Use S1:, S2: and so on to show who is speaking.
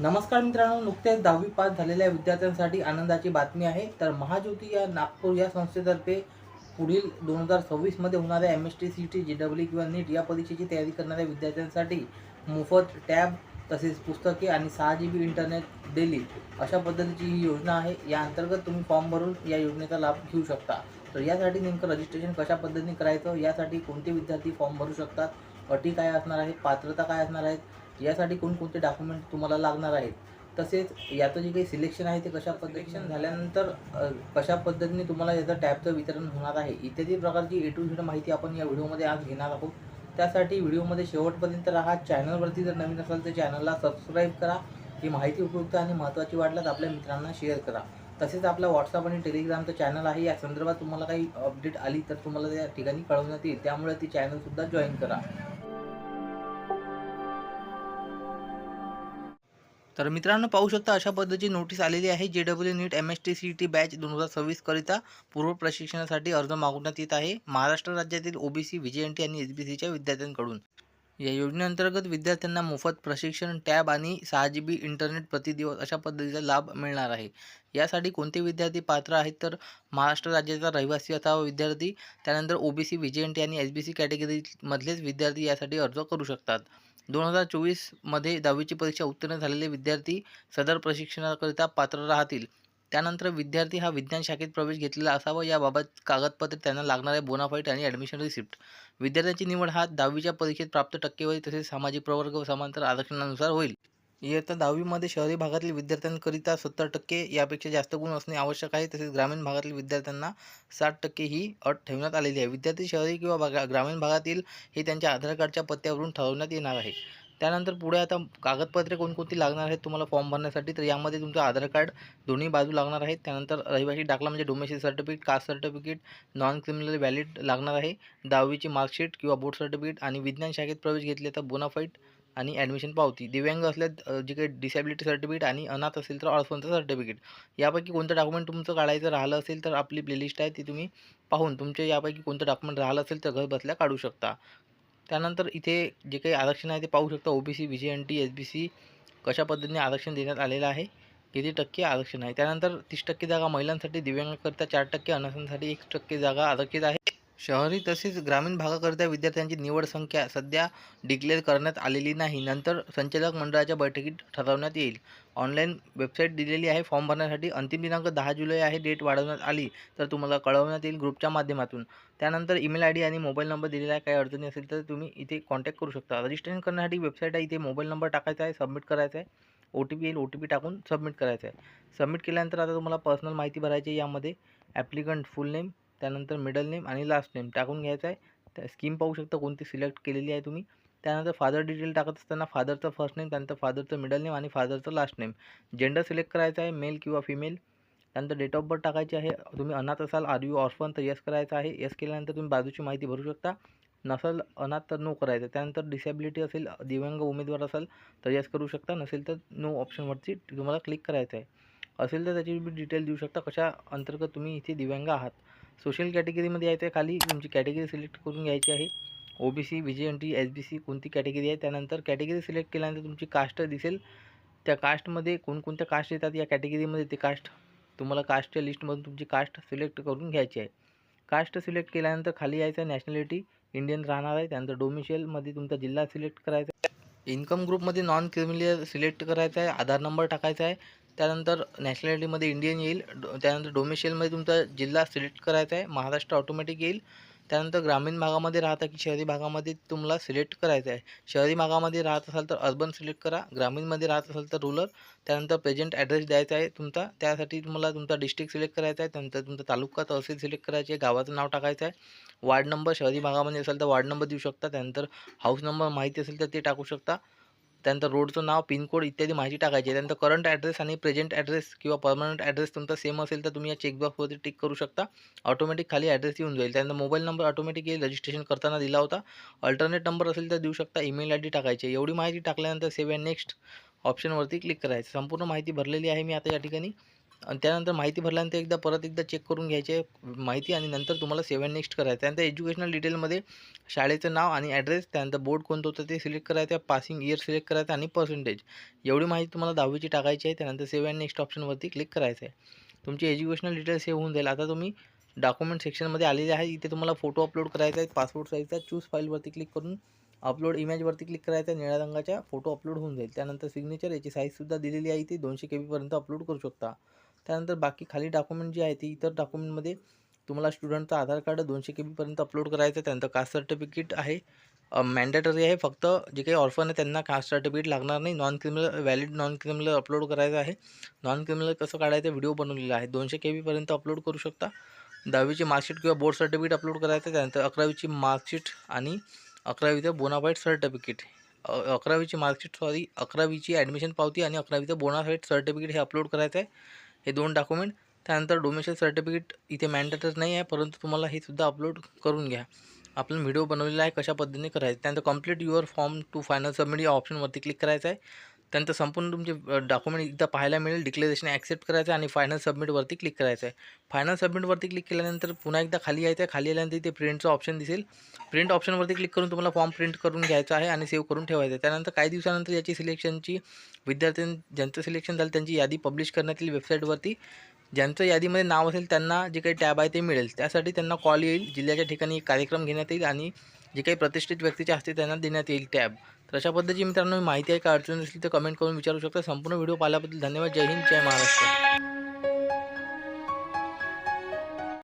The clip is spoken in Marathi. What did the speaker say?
S1: नमस्कार मित्रांनो नुकतेच दहावी पास झालेल्या विद्यार्थ्यांसाठी आनंदाची बातमी आहे. तर महाज्योती या नागपूर या संस्थेतर्फे पुढील दोन हजार सव्वीसमध्ये होणाऱ्या M S T C T G W किंवा नीट या परीक्षेची तयारी करणाऱ्या विद्यार्थ्यांसाठी मोफत टॅब तसेच पुस्तके आणि सहा जी बी इंटरनेट डेली अशा पद्धतीची ही योजना आहे. या अंतर्गत तुम्ही फॉर्म भरून या योजनेचा लाभ घेऊ शकता. तर यासाठी नेमकं रजिस्ट्रेशन कशा पद्धतीने करायचं? यासाठी कोणते विद्यार्थी फॉर्म भरू शकतात? अटी काय असणार आहेत? पात्रता काय असणार आहेत? यासाठी कोणकोणते डॉक्युमेंट तुम्हाला लागणार आहेत? तसेच याचं जे काही सिलेक्शन आहे ते कशा सिलेक्शन झाल्यानंतर कशा पद्धतीने तुम्हाला याचं टॅबचं वितरण होणार आहे इत्यादी प्रकारची ए टू झेड माहिती आपण या व्हिडिओमध्ये आज घेणार आहोत. त्यासाठी व्हिडिओमध्ये शेवटपर्यंत राहा. चॅनलवरती जर नवीन असाल तर चॅनलला सबस्क्राईब करा. ही माहिती उपयुक्त आणि महत्त्वाची वाटल्यास आपल्या मित्रांना शेअर करा. तसेच आपला व्हॉट्सअप आणि टेलिग्रामचं चॅनल आहे. या संदर्भात तुम्हाला काही अपडेट आली तर तुम्हाला त्या ठिकाणी कळवण्यात येईल. त्यामुळे ती चॅनलसुद्धा जॉईन करा. तर मित्रांनो पाहू शकता अशा पद्धतीची नोटीस आलेली आहे. J W NEET M S T C T batch दोन हजार सव्वीसकरिता पूर्व प्रशिक्षणासाठी अर्ज मागवण्यात येत आहे. महाराष्ट्र राज्यातील ओबीसी व्ही एन टी आणि एस बी सीच्या विद्यार्थ्यांकडून. या योजनेअंतर्गत विद्यार्थ्यांना मोफत प्रशिक्षण टॅब आणि सहा जी बी इंटरनेट प्रतिदिवस अशा पद्धतीचा लाभ मिळणार आहे. यासाठी कोणते विद्यार्थी पात्र आहेत तर महाराष्ट्र राज्याचा रहिवासी असावा विद्यार्थी त्यानंतर ओबीसी व्ही एन टी आणि एस बी सी कॅटेगरीमधलेच विद्यार्थी यासाठी अर्ज करू शकतात. दोन हजार चोवीसमध्ये दहावीची परीक्षा उत्तीर्ण झालेले विद्यार्थी सदर प्रशिक्षणाकरिता पात्र राहतील. त्यानंतर विद्यार्थी हा विज्ञान शाखेत प्रवेश घेतलेला असावा. याबाबत कागदपत्रे त्यांना लागणारे बोनाफाईट आणि ॲडमिशन रिसिप्ट विद्यार्थ्यांची निवड हा दहावीच्या परीक्षेत प्राप्त टक्केवारी तसेच सामाजिक प्रवर्ग व समांतर आरक्षणानुसार होईल. इयत्ता दहावीमध्ये शहरी भागातील विद्यार्थ्यांकरिता सत्तर टक्के यापेक्षा जास्त गुण असणे आवश्यक आहे. तसेच ग्रामीण भागातील विद्यार्थ्यांना साठ टक्के ही अट ठेवण्यात आलेली आहे. विद्यार्थी शहरी किंवा भागा ग्रामीण भागातील हे त्यांच्या आधार कार्डच्या पत्त्यावरून ठरवण्यात येणार आहे. त्यानंतर पुढे आता कागदपत्रे कोणकोणती लागणार आहेत तुम्हाला फॉर्म भरण्यासाठी? तर यामध्ये तुमचं आधार कार्ड दोन्ही बाजू लागणार आहेत. त्यानंतर रहिवासी दाखला म्हणजे domestic certificate caste certificate non criminal valid लागणार आहे. दहावीची मार्कशीट किंवा बोर्ड सर्टिफिकेट आणि विज्ञान शाखेत प्रवेश घेतले तर बोनाफाईट आणि ॲडमिशन पावती. दिव्यांग असल्यास जे काही डिसॅबिलिटी सर्टिफिकेट आणि अनाथ असेल तर ऑर्फनचं सर्टिफिकेट यापैकी कोणतं डॉक्युमेंट तुमचं काढायचं राहिलं असेल तर आपली प्लेलिस्ट आहे ती तुम्ही पाहून तुमचे यापैकी कोणतं डॉक्युमेंट राहिलं असेल तर घर बसल्या काढू शकता. त्यानंतर इथे जे काही आरक्षण आहे ते पाहू शकता O B C B C N T S B C कशा पद्धतीने आरक्षण देण्यात आलेलं आहे किती टक्के आरक्षण आहे. त्यानंतर तीस टक्के जागा महिलांसाठी दिव्यांगाकरिता चार टक्के अनाथांसाठी एक टक्के जागा आरक्षित आहे. शहरी तसेच ग्रामीण भागाकरिता विद्यार्थ्यांची निवड संख्या सध्या डिक्लेअर करण्यात आलेली नाही. नंतर संचालक मंडळाच्या बैठकीत ठरवण्यात येईल. ऑनलाईन वेबसाईट दिलेली आहे. फॉर्म भरण्यासाठी अंतिम दिनांक दहा जुलै आहे. डेट वाढवण्यात आली तर तुम्हाला कळवण्यात येईल ग्रुपच्या माध्यमातून. त्यानंतर ईमेल आय डी आणि मोबाईल नंबर दिलेला आहे काही अडचणी असेल तर तुम्ही इथे कॉन्टॅक्ट करू शकता. रजिस्ट्रेशन करण्यासाठी वेबसाईट आहे. इथे मोबाईल नंबर टाकायचा आहे. सबमिट करायचा आहे. ओ टी पी येईल. ओ टी पी टाकून सबमिट करायचं आहे. सबमिट केल्यानंतर आता तुम्हाला पर्सनल माहिती भरायची आहे. यामध्ये ॲप्लिकंट फुल नेम त्यानंतर मिडल नेम आणि लास्ट नेम टाकून घ्यायचं आहे. त्या स्कीम पाहू शकता कोणती सिलेक्ट केलेली आहे तुम्ही. त्यानंतर फादर डिटेल टाकत असताना फादरचं फर्स्ट नेम त्यानंतर फादरचं मिडल नेम आणि फादरचं लास्ट नेम जेंडर सिलेक्ट करायचं आहे मेल किंवा फिमेल त्यानंतर डेट ऑफ बर्थ टाकायची आहे. तुम्ही अनाथ असाल आर यू ऑर्फन तर यस करायचं आहे. यस केल्यानंतर तुम्ही बाजूची माहिती भरू शकता. नसल अनाथ तर नो करायचं. त्यानंतर डिसेबिलिटी असेल दिव्यांग उमेदवार असाल तर यस करू शकता. नसेल तर नो ऑप्शनवरती तुम्हाला क्लिक करायचं आहे. असेल तर त्याची डिटेल देऊ शकता कशा अंतर्गत तुम्ही इथे दिव्यांग आहात. सोशल कॅटेगरीमध्ये यायचं आहे खाली तुमची कॅटेगरी सिलेक्ट करून घ्यायची आहे. O B C V J N T S B C कोणती कॅटेगरी आहे? त्यानंतर कॅटेगरी सिलेक्ट केल्यानंतर तुमची कास्ट दिसेल. त्या कास्टमध्ये कोणकोणत्या कास्ट येतात या कॅटेगरीमध्ये? ते कास्ट तुम्हाला कास्टच्या लिस्टमधून तुमची कास्ट सिलेक्ट करून घ्यायची आहे. कास्ट सिलेक्ट केल्यानंतर खाली यायचं आहे नॅशनॅलिटी इंडियन राहणार आहे. त्यानंतर डोमिशियलमध्ये तुमचा जिल्हा सिलेक्ट करायचा आहे. इन्कम ग्रुपमध्ये नॉन क्रिमिलियर सिलेक्ट करायचा आहे. आधार नंबर टाकायचा आहे. त्यानंतर नॅशनॅलिटीमध्ये इंडियन येईल. डो त्यानंतर डोमेशियलमध्ये तुमचा जिल्हा सिलेक्ट करायचा आहे. महाराष्ट्र ऑटोमॅटिक येईल. त्यानंतर ग्रामीण भागामध्ये राहता की शहरी भागामध्ये तुम्हाला सिलेक्ट करायचं आहे. शहरी भागामध्ये राहत असाल तर अर्बन सिलेक्ट करा. ग्रामीणमध्ये राहत असाल तर रुरल त्यानंतर प्रेझेंट ॲड्रेस द्यायचा आहे तुमचा. त्यासाठी तुम्हाला तुमचा डिस्ट्रिक्ट सिलेक्ट करायचा आहे. त्यानंतर तुमचा तालुका तहसील सिलेक्ट करायची आहे. गावाचं नाव टाकायचं आहे. वार्ड नंबर शहरी भागामध्ये असेल तर वार्ड नंबर देऊ शकता. त्यानंतर हाऊस नंबर माहिती असेल तर ते टाकू शकता. त्यानंतर रोडचं नाव पिनकोड इत्यादी माहिती टाकायची आहे. त्यानंतर करंट ॲड्रेस आणि प्रेझेंट ॲड्रेस किंवा परमनंट ॲड्रेस तुमचा सेम असेल तर तुम्ही या चेकबॉक्सवरती टिक करू शकता. ऑटोमॅटिक खाली ॲड्रेस येऊन जाईल. त्यानंतर मोबाईल नंबर ऑटोमॅटिक येईल. रजिस्ट्रेशन करताना दिला होता. अल्टरनेट नंबर असेल तर देऊ शकता. ईमेल आय डी टाकायची एवढी माहिती टाकल्यानंतर सेव्ह नेक्स्ट ऑप्शनवरती क्लिक करायचं. संपूर्ण माहिती भरलेली आहे. मी आता या ठिकाणी आणि त्यानंतर माहिती भरल्यानंतर एकदा परत एकदा चेक करून घ्यायची माहिती आणि नंतर तुम्हाला सेवन नेक्स्ट करायचं. आहे त्यानंतर एज्युकेशनल डिटेलमध्ये शाळेचं नाव आणि ॲड्रेस त्यानंतर बोर्ड कोणतं होतं ते सिलेक्ट करायचं आहे पासिंग इयर सिलेक्ट करायचं आणि पर्सेंटेज एवढी माहिती तुम्हाला दहावीची टाकायची आहे त्यानंतर सेवन नेक्स्ट ऑप्शनवरती क्लिक करायचं आहे तुमची एज्युकेशनल डिटेल्स सेव्ह होऊन जाईल. आता तुम्ही डॉक्युमेंट सेक्शनमध्ये आलेले आहे इथे तुम्हाला फोटो अपलोड करायचा आहे पासपोर्ट साईजचा चूज फाईलवरती क्लिक करून अपलोड इमेजवरती क्लिक करायचा आहे निळ्या रंगाच्या फोटो अपलोड होऊन जाईल. त्यानंतर सिग्नेचर याची साईजसुद्धा दिलेली आहे इथे दोनशे के बीपर्यंत अपलोड करू शकता. त्यानंतर बाकी खाली डॉक्युमेंट जे आहे ते इतर डॉक्युमेंटमध्ये तुम्हाला स्टुडंटचं आधार कार्ड दोनशे के बीपर्यंत अपलोड करायचं आहे. त्यानंतर कास्ट सर्टिफिकेट आहे. मॅन्डेटरी आहे. फक्त जे काही ऑर्फन आहे त्यांना कास्ट सर्टिफिकेट लागणार नाही. Non criminal valid non criminal upload करायचं आहे. नॉन क्रिमिनल कसं काढायचं व्हिडिओ बनवलेला आहे. दोनशे के बीपर्यंत अपलोड करू शकता. दहावीची मार्कशीट किंवा बोर्ड सर्टिफिकेट अपलोड करायचं आहे. त्यानंतर अकरावीची मार्कशीट आणि अकरावीचं बोनाफाईट सर्टिफिकेट अकरावीची मार्कशीट सॉरी अकरावीची ॲडमिशन पावती आणि अकरावीचं बोनाफाईट सर्टिफिकेट हे अपलोड करायचं आहे. हे दोन डॉक्युमेंट त्यानंतर डोमेशियल सर्टिफिकेट इथे मॅन्डेटरी नाही आहे परंतु तुम्हाला हे सुद्धा अपलोड करून घ्या. आपण व्हिडिओ बनवलेला आहे कशा पद्धतीने करायचं त्यानंतर complete your form to final submit या ऑप्शनवरती क्लिक करायचं आहे. त्यानंतर संपूर्ण तुमचे डॉक्युमेंट एकदा पाहायला मिळेल. डिक्लेरेशन ॲक्सेप्ट करायचं आहे आणि फायनल सबमिटवरती क्लिक करायचं आहे. फायनल सबमिटवरती क्लिक केल्यानंतर पुन्हा एकदा खाली यायचं आहे. खाली आल्यानंतर इथे प्रिंटचं ऑप्शन दिसेल. प्रिंट ऑप्शनवरती क्लिक करून तुम्हाला फॉर्म प्रिंट करून घ्यायचा आहे आणि सेव्ह करून ठेवायचं आहे. त्यानंतर काही दिवसानंतर याची सिलेक्शनची विद्यार्थ्यां ज्यांचं सिलेक्शन झालं त्यांची यादी पब्लिश करण्यात येईल वेबसाईटवरती ज्यांचं यादीमध्ये नाव असेल त्यांना जे काही टॅब आहे ते मिळेल. त्यासाठी त्यांना कॉल येईल. जिल्ह्याच्या ठिकाणी एक कार्यक्रम घेण्यात येईल आणि जे काही प्रतिष्ठित व्यक्तीच्या हस्ते त्यांना देण्यात येईल टॅब. तर अशा पद्धतीची मित्रांनो माहिती आहे का? अडचण असली तर कमेंट करून विचारू शकता. संपूर्ण व्हिडिओ पाहिल्याबद्दल धन्यवाद. जय हिंद जय महाराष्ट्र.